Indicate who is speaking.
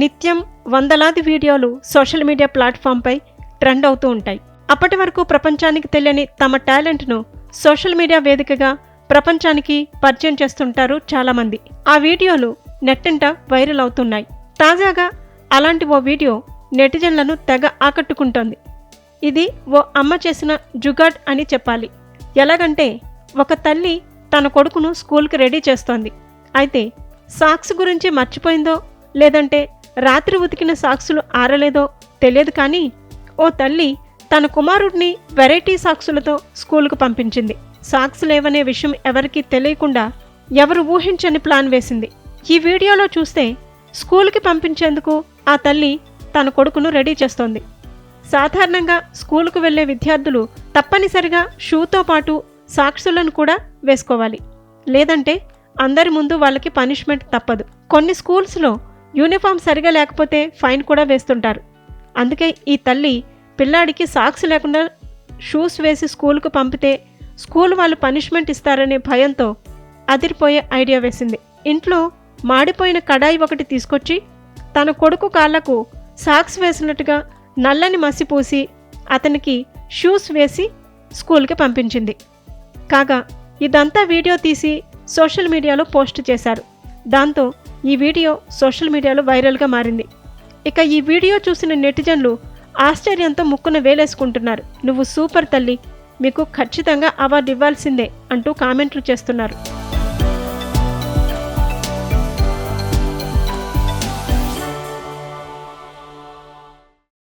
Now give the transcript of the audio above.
Speaker 1: నిత్యం వందలాది వీడియోలు సోషల్ మీడియా ప్లాట్ఫామ్పై ట్రెండ్ అవుతూ ఉంటాయి. అప్పటి వరకు ప్రపంచానికి తెలియని తమ టాలెంట్ను సోషల్ మీడియా వేదికగా ప్రపంచానికి పరిచయం చేస్తుంటారు చాలామంది. ఆ వీడియోలు నెట్టింట వైరల్ అవుతున్నాయి. తాజాగా అలాంటి ఓ వీడియో నెటిజన్లను తెగ ఆకట్టుకుంటోంది. ఇది ఓ అమ్మ చేసిన జుగాడ్ అని చెప్పాలి. ఎలాగంటే ఒక తల్లి తన కొడుకును స్కూల్కి రెడీ చేస్తోంది. అయితే సాక్స్ గురించి మర్చిపోయిందో లేదంటే రాత్రి ఉతికిన సాక్సులు ఆరలేదో తెలియదు కానీ ఓ తల్లి తన కుమారుడిని వెరైటీ సాక్సులతో స్కూల్కు పంపించింది. సాక్సులేవనే విషయం ఎవరికీ తెలియకుండా ఎవరు ఊహించని ప్లాన్ వేసింది. ఈ వీడియోలో చూస్తే స్కూల్కి పంపించేందుకు ఆ తల్లి తన కొడుకును రెడీ చేస్తోంది. సాధారణంగా స్కూలుకు వెళ్ళే విద్యార్థులు తప్పనిసరిగా షూతో పాటు సాక్సులను కూడా వేసుకోవాలి. లేదంటే అందరి ముందు వాళ్ళకి పనిష్మెంట్ తప్పదు. కొన్ని స్కూల్స్లో యూనిఫామ్ సరిగా లేకపోతే ఫైన్ కూడా వేస్తుంటారు. అందుకే ఈ తల్లి పిల్లాడికి సాక్స్ లేకుండా షూస్ వేసి స్కూల్కు పంపితే స్కూల్ వాళ్ళు పనిష్మెంట్ ఇస్తారనే భయంతో అదిరిపోయే ఐడియా వేసింది. ఇంట్లో మాడిపోయిన కడాయి ఒకటి తీసుకొచ్చి తన కొడుకు కాళ్ళకు సాక్స్ వేసినట్టుగా నల్లని మసి పూసి అతనికి షూస్ వేసి స్కూల్కి పంపించింది. కాగా ఇదంతా వీడియో తీసి సోషల్ మీడియాలో పోస్ట్ చేశారు. దాంతో ఈ వీడియో సోషల్ మీడియాలో వైరల్గా మారింది. ఇక ఈ వీడియో చూసిన నెటిజన్లు ఆశ్చర్యంతో ముక్కున వేలేసుకుంటున్నారు. నువ్వు సూపర్ తల్లి మీకు ఖచ్చితంగా అవార్డు ఇవ్వాల్సిందే అంటూ కామెంట్లు చేస్తున్నారు.